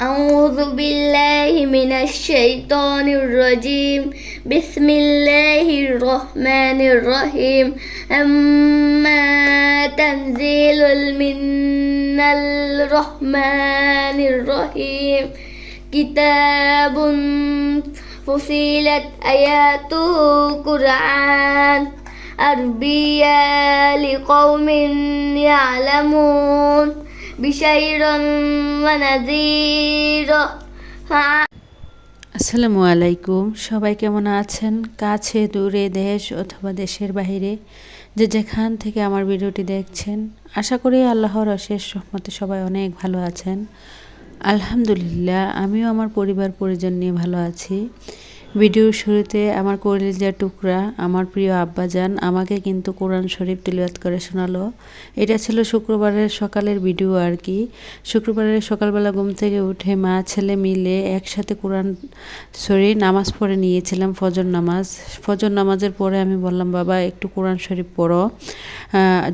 أعوذ بالله من الشيطان الرجيم. بسم الله الرحمن الرحيم. أما تنزيل من الرحمن الرحيم. كتاب فصيلت آياته قرآن عربية لقوم يعلمون. بشيرا ونذيرا আসসালামু আলাইকুম সবাই কেমন আছেন কাছে দূরে দেশ অথবা দেশের বাইরে যে যেখান থেকে আমার ভিডিওটি দেখছেন আশা করি আল্লাহর অশেষ রহমতে সবাই অনেক ভালো আছেন আলহামদুলিল্লাহ আমিও আমার পরিবার পরিজন নিয়ে ভালো আছি ভিডিওর শুরুতে আমার কলিজার টুকরা, আমার প্রিয় আব্বাজান আমাকে কিন্তু কোরআন শরীফ তিলওয়াত করে শোনালো। এটা ছিল শুক্রবারের সকালের ভিডিও আর কি। শুক্রবারের সকালবেলা ঘুম থেকে উঠে মা ছেলে মিলে একসাথে কোরআন শরীফ নামাজ পড়ে নিয়েছিলাম, ফজর নামাজ। ফজর নামাজের পরে আমি বললাম, বাবা, একটু কোরআন শরীফ পড়ো।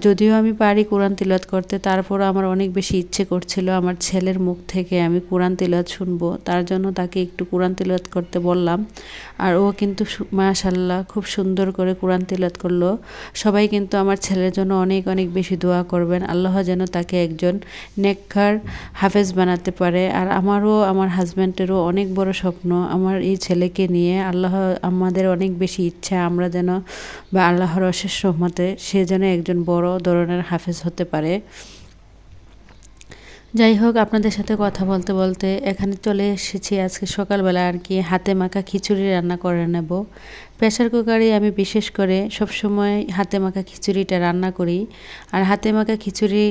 যদিও আমি পারি কোরআন তিলত করতে তারপরও আমার অনেক বেশি ইচ্ছে করছিল আমার ছেলের মুখ থেকে আমি কোরআন তিলত শুনব। তার জন্য তাকে একটু কোরআন তিলত করতে বললাম। আর ও কিন্তু মাশাল্লাহ খুব সুন্দর করে কোরআন তিলত করল। সবাই কিন্তু আমার ছেলের জন্য অনেক অনেক বেশি দোয়া করবেন। আল্লাহ যেন তাকে একজন নেককার হাফেজ বানাতে পারে। আর আমারও, আমার হাজব্যান্ডেরও অনেক বড় স্বপ্ন আমার এই ছেলেকে নিয়ে। আল্লাহ আমাদের অনেক বেশি ইচ্ছা আমরা যেন বা আল্লাহর অশেষ রহমতে সে যেন একজন বড় ধরনের হাফেজ হতে পারে। যাই হোক, আপনাদের সাথে কথা বলতে বলতে এখানে চলে এসেছি আজকে সকালবেলা আর কি। হাতে মাখা খিচুড়ি রান্না করে নেব। প্রেশার কুকারে আমি বিশেষ করে সবসময় হাতে মাখা খিচুড়িটা রান্না করি। আর হাতে মাখা খিচুড়ি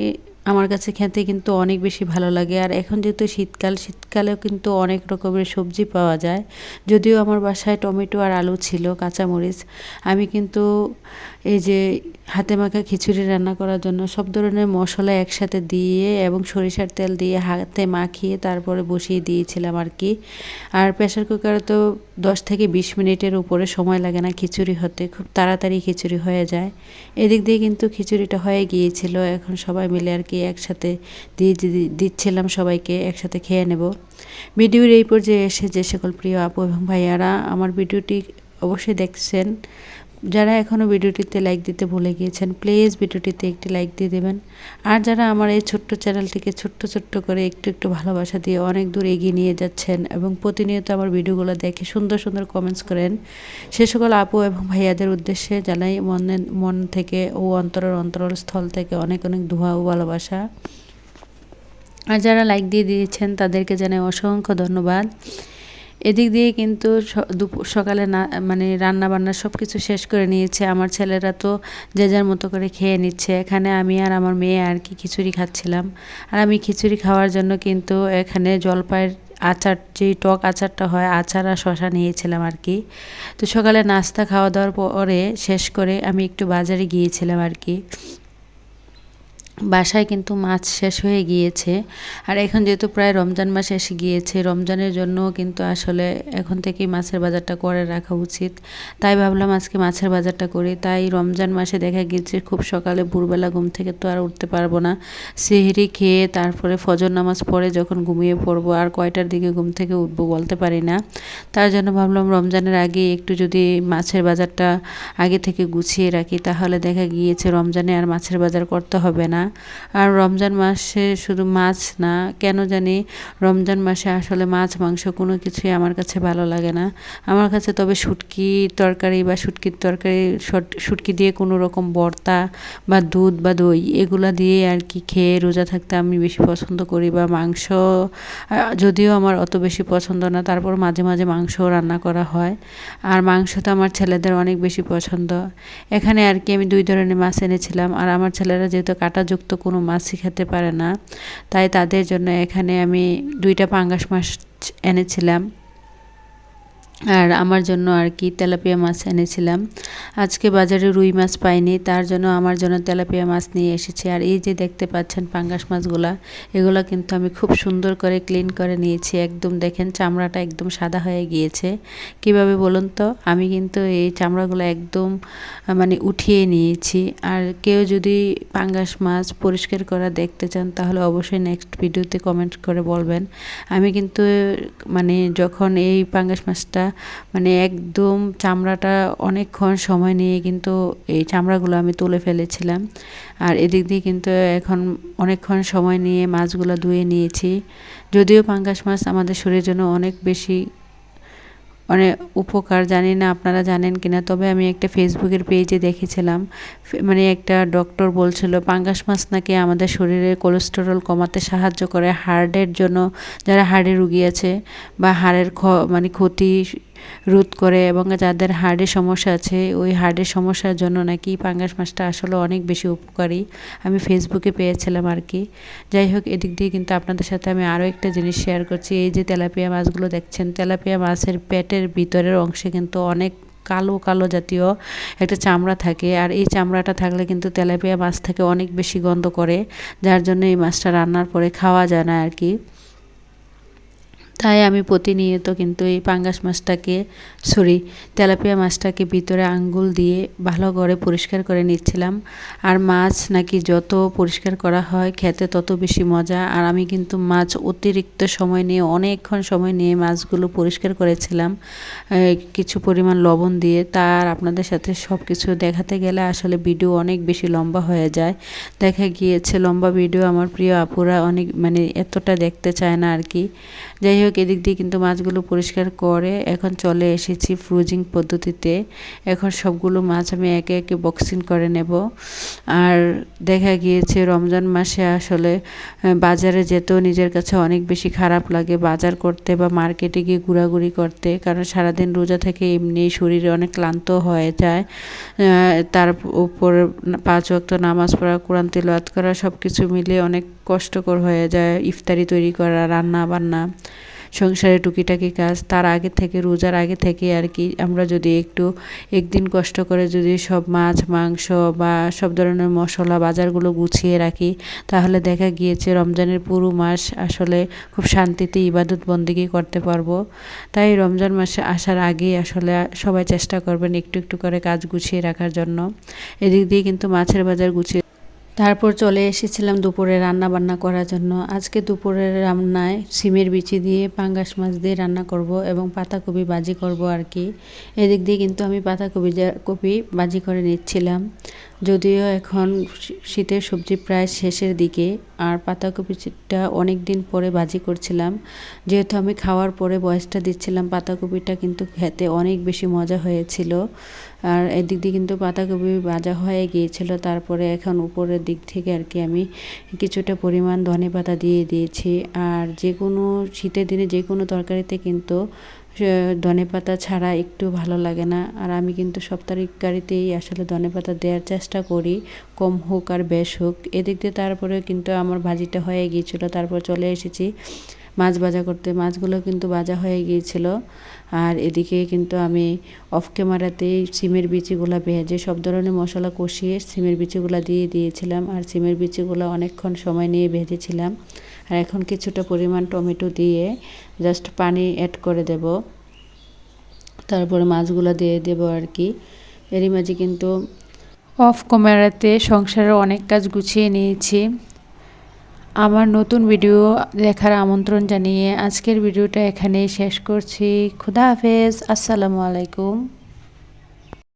আমার কাছে খেতে কিন্তু অনেক বেশি ভালো লাগে। আর এখন যেহেতু শীতকাল, শীতকালেও কিন্তু অনেক রকমের সবজি পাওয়া যায়। যদিও আমার বাসায় টমেটো আর আলু ছিল, কাঁচামরিচ। আমি কিন্তু এই যে হাতে মাখা খিচুড়ি রান্না করার জন্য সব ধরনের মশলা একসাথে দিয়ে এবং সরিষার তেল দিয়ে হাতে মাখিয়ে তারপরে বসিয়ে দিয়েছিলাম আর কি। আর প্রেশার কুকারে তো দশ থেকে বিশ মিনিটের উপরে সময় লাগে না খিচুড়ি হতে, খুব তাড়াতাড়ি খিচুড়ি হয়ে যায়। এদিক দিয়ে কিন্তু খিচুড়িটা হয়ে গিয়েছিল, এখন সবাই মিলে আর কি একসাথে দিয়ে দিচ্ছিলাম সবাইকে, একসাথে খেয়ে নেব। ভিডিওর এই পর্যায়ে এসে যে সকল প্রিয় আপু এবং ভাইয়ারা, আমার ভিডিওটি অবশ্যই দেখছেন। যারা এখনও ভিডিওটিতে লাইক দিতে ভুলে গিয়েছেন প্লিজ ভিডিওটিতে একটি লাইক দিয়ে দেবেন। আর যারা আমার এই ছোট্ট চ্যানেলটিকে ছোট্ট ছোট্ট করে একটু একটু ভালোবাসা দিয়ে অনেক দূর এগিয়ে নিয়ে যাচ্ছেন এবং প্রতিনিয়ত আমার ভিডিওগুলো দেখে সুন্দর সুন্দর কমেন্টস করেন, সে সকল আপু এবং ভাইয়াদের উদ্দেশ্যে জানাই মনের মন থেকে ও অন্তরের অন্তরের স্থল থেকে অনেক অনেক ধোঁয়া ও ভালোবাসা। আর যারা লাইক দিয়ে দিয়েছেন, তাদেরকে জানাই অসংখ্য ধন্যবাদ। এদিক দিয়ে কিন্তু সকালে না মানে রান্না বান্না সব কিছু শেষ করে নিয়েছে। আমার ছেলেরা তো যে যার মতো করে খেয়ে নিচ্ছে। এখানে আমি আর আমার মেয়ে আর কি খিচুড়ি খাচ্ছিলাম। আর আমি খিচুড়ি খাওয়ার জন্য কিন্তু এখানে জলপাইয়ের আচার, যেই টক আচারটা হয়, আচার আর শশা নিয়েছিলাম আর কি। তো সকালে নাস্তা খাওয়া দাওয়ার পরে শেষ করে আমি একটু বাজারে গিয়েছিলাম আর কি। বাসায় কিন্তু মাছ শেষ হয়ে গিয়েছে। আর এখন যেহেতু প্রায় রমজান মাস এসে গিয়েছে, রমজানের জন্য কিন্তু আসলে এখন থেকেই মাছের বাজারটা করে রাখা উচিত। তাই ভাবলাম আজকে মাছের বাজারটা করি। তাই রমজান মাসে দেখা গিয়েছে খুব সকালে ভোরবেলা ঘুম থেকে তো আর উঠতে পারব না। সেহরি খেয়ে তারপরে ফজর নামাজ পড়ে যখন ঘুমিয়ে পড়ব, আর কয়টার দিকে ঘুম থেকে উঠবো বলতে পারি না। তার জন্য ভাবলাম রমজানের আগে একটু যদি মাছের বাজারটা আগে থেকে গুছিয়ে রাখি, তাহলে দেখা গিয়েছে রমজানে আর মাছের বাজার করতে হবে না। আর রমজান মাসে শুধু মাছ না, কেন জানি রমজান মাসে আসলে মাছ, মাংস কোনো কিছুই আমার কাছে ভালো লাগে না। আমার কাছে তবে শুটকি তরকারি বা শুটকির তরকারি শুটকি দিয়ে কোনো রকম বর্তা বা দুধ বা দই এগুলা দিয়ে আর কি খেয়ে রোজা থাকতে আমি বেশি পছন্দ করি বা মাংস যদিও আমার অত বেশি পছন্দ না, তারপর মাঝে মাঝে মাংসও রান্না করা হয়। আর মাংস তো আমার ছেলেদের অনেক বেশি পছন্দ। এখানে আর কি আমি দুই ধরনের মাছ এনেছিলাম, আর আমার ছেলেরা যেহেতু কাঁটাযুক্ত কোনো মাছই খেতে পারে না। তাই তাদের জন্য এখানে আমি দুইটা পাঙ্গাস মাছ এনেছিলাম। আর আমার জন্য আর কি তেলাপিয়া মাছ এনেছিলাম। আজকে বাজারে রুই মাছ পাইনি, তার জন্য আমার জন্য তেলাপিয়া মাছ নিয়ে এসেছি। আর এই যে দেখতে পাচ্ছেন পাঙ্গাস মাছগুলা, এগুলো কিন্তু আমি খুব সুন্দর করে ক্লিন করে নিয়েছি। একদম দেখেন চামড়াটা একদম সাদা হয়ে গিয়েছে। কীভাবে বলুন তো? আমি কিন্তু এই চামড়াগুলো একদম মানে উঠিয়ে নিয়েছি। আর কেউ যদি পাঙ্গাস মাছ পরিষ্কার করা দেখতে চান, তাহলে অবশ্যই নেক্সট ভিডিওতে কমেন্ট করে বলবেন। আমি কিন্তু মানে যখন এই পাঙ্গাস মাছটা মানে একদম চামড়াটা অনেকক্ষণ সময় নিয়ে কিন্তু এই চামড়াগুলো আমি তুলে ফেলেছিলাম। আর এদিক দিয়ে কিন্তু এখন অনেকক্ষণ সময় নিয়ে মাছগুলো ধুয়ে নিয়েছি। যদিও পাঙ্গাস মাছ আমাদের শরীরের জন্য অনেক বেশি অনেক উপকার জানি না আপনারা জানেন কি না তবে আমি একটা ফেসবুকের পেজে দেখেছিলাম। মানে একটা ডক্টর বলছিল, পাঙ্গাস মাছ নাকি আমাদের শরীরে কোলেস্টেরল কমাতে সাহায্য করে হার্টের জন্য, যারা হাড়ে রুগী আছে বা হাড়ের ক্ষ মানে ক্ষতি রোধ করে এবং যাদের হার্টের সমস্যা আছে, ওই হার্টের সমস্যার জন্য নাকি পাঙ্গাস মাছটা আসলে অনেক বেশি উপকারী। আমি ফেসবুকে পেয়েছিলাম আর কি। যাই হোক, এদিক দিয়ে কিন্তু আপনাদের সাথে আমি আরও একটা জিনিস শেয়ার করছি। এই যে তেলাপিয়া মাছগুলো দেখছেন, তেলাপিয়া মাছের পেটের ভিতরের অংশে কিন্তু অনেক কালো কালো জাতীয় একটা চামড়া থাকে। আর এই চামড়াটা থাকলে কিন্তু তেলাপিয়া মাছ থেকে অনেক বেশি গন্ধ করে, যার জন্য এই মাছটা রান্নার পরে খাওয়া যায় না আর কি। তাই আমি প্রতিনিয়ত কিন্তু এই পাঙ্গাস মাছটাকে সরি তেলাপিয়া মাছটাকে ভিতরে আঙ্গুল দিয়ে ভালো করে পরিষ্কার করে নিচ্ছিলাম। আর মাছ নাকি যত পরিষ্কার করা হয়, খেতে তত বেশি মজা। আর আমি কিন্তু মাছ অতিরিক্ত সময় নিয়ে, অনেকক্ষণ সময় নিয়ে মাছগুলো পরিষ্কার করেছিলাম। কিছু পরিমাণ লবণ দিয়ে। তার আপনাদের সাথে সব কিছু দেখাতে গেলে আসলে ভিডিও অনেক বেশি লম্বা হয়ে যায়। দেখা গিয়েছে, লম্বা ভিডিও আমার প্রিয় আপুরা অনেক মানে এতটা দেখতে চায় না আর কি। যাই হোক এদিক দিয়ে কিন্তু মাছগুলো পরিষ্কার করে এখন চলে এসেছি ফ্রুজিং পদ্ধতিতে। এখন সবগুলো মাছ আমি একে একে বক্সিং করে নেব। আর দেখা গিয়েছে রমজান মাসে আসলে বাজারে যেতেও নিজের কাছে অনেক বেশি খারাপ লাগে। বাজার করতে বা মার্কেটে গিয়ে ঘোরাঘুরি করতে, কারণ সারাদিন রোজা থেকে এমনি শরীরে অনেক ক্লান্ত হয়ে যায়। তার উপর পাঁচ ওয়াক্ত নামাজ পড়া, কোরআন তিলাওয়াত করা সব কিছু মিলে অনেক কষ্টকর হয়ে যায়। ইফতারি তৈরি করা রান্না বান্না সংসারে টুকিটাকি কাজ, তার আগে থেকে, রোজার আগে থেকে আর কি। আমরা যদি একটু, একদিন কষ্ট করে যদি সব মাছ, মাংস বা সব ধরনের মশলা বাজারগুলো গুছিয়ে রাখি, তাহলে দেখা গিয়েছে রমজানের পুরো মাস আসলে খুব শান্তিতে ইবাদত বন্দিগি করতে পারব। তাই রমজান মাসে আসার আগেই আসলে সবাই চেষ্টা করবেন একটু একটু করে কাজ গুছিয়ে রাখার জন্য। এদিক দিয়ে কিন্তু মাছের বাজার গুছিয়ে তারপর চলে এসেছিলাম দুপুরে রান্না বান্না করার জন্য। আজকে দুপুরের রান্নায় সিমের বিচি দিয়ে পাঙ্গাস মাছ দিয়ে রান্না করব এবং পাতাকপি বাজি করব আর কি। এদিক দিয়ে কিন্তু আমি পাতাকপি কপি বাজি করে নিচ্ছিলাম। যদিও এখন শীতের সবজি প্রায় শেষের দিকে, আর পাতাকপিটা অনেক দিন পরে ভাজি করছিলাম। যেহেতু আমি খাওয়ার পরে বয়সটা দিচ্ছিলাম, পাতাকপিটা কিন্তু খেতে অনেক বেশি মজা হয়েছিল। আর এদিক দিয়ে কিন্তু পাতাকপি ভাজা হয়ে গিয়েছিল, তারপরে এখন উপরের দিক থেকে আর কি আমি কিছুটা পরিমাণ ধনে পাতা দিয়ে দিয়েছি। আর যে কোনো শীতের দিনে যে কোনো তরকারিতে কিন্তু ধনে পাতা ছাড়া একটু ভালো লাগে না। আর আমি কিন্তু সব তরকারিতেই আসলে ধনে পাতা দেওয়ার চেষ্টা করি, কম হোক আর বেশ হোক। এদিক দিয়ে তারপরে কিন্তু আমার ভাজিটা হয়ে গিয়েছিল, তারপর চলে এসেছি। মাছ ভাজা করতে, মাছগুলো কিন্তু ভাজা হয়ে গিয়েছিল। আর এদিকে কিন্তু আমি অফ ক্যামেরাতেই সিমের বিচিগুলো ভেজে সব ধরনের মশলা কষিয়ে সিমের বিচিগুলো দিয়ে দিয়েছিলাম। আর সিমের বিচিগুলো অনেকক্ষণ সময় নিয়ে ভেজেছিলাম। আর এখন কিছুটা পরিমাণ টমেটো দিয়ে জাস্ট পানি অ্যাড করে দেব। তারপরে মাছগুলো দিয়ে দেবো আর কি। এরই মাঝে কিন্তু অফ ক্যামেরাতে সংসারের অনেক কাজ গুছিয়ে নিয়েছি। আমার নতুন ভিডিও দেখার আমন্ত্রণ জানিয়ে আজকের ভিডিওটা এখানেই শেষ করছি। খুদা হাফেজ, আসসালামু আলাইকুম।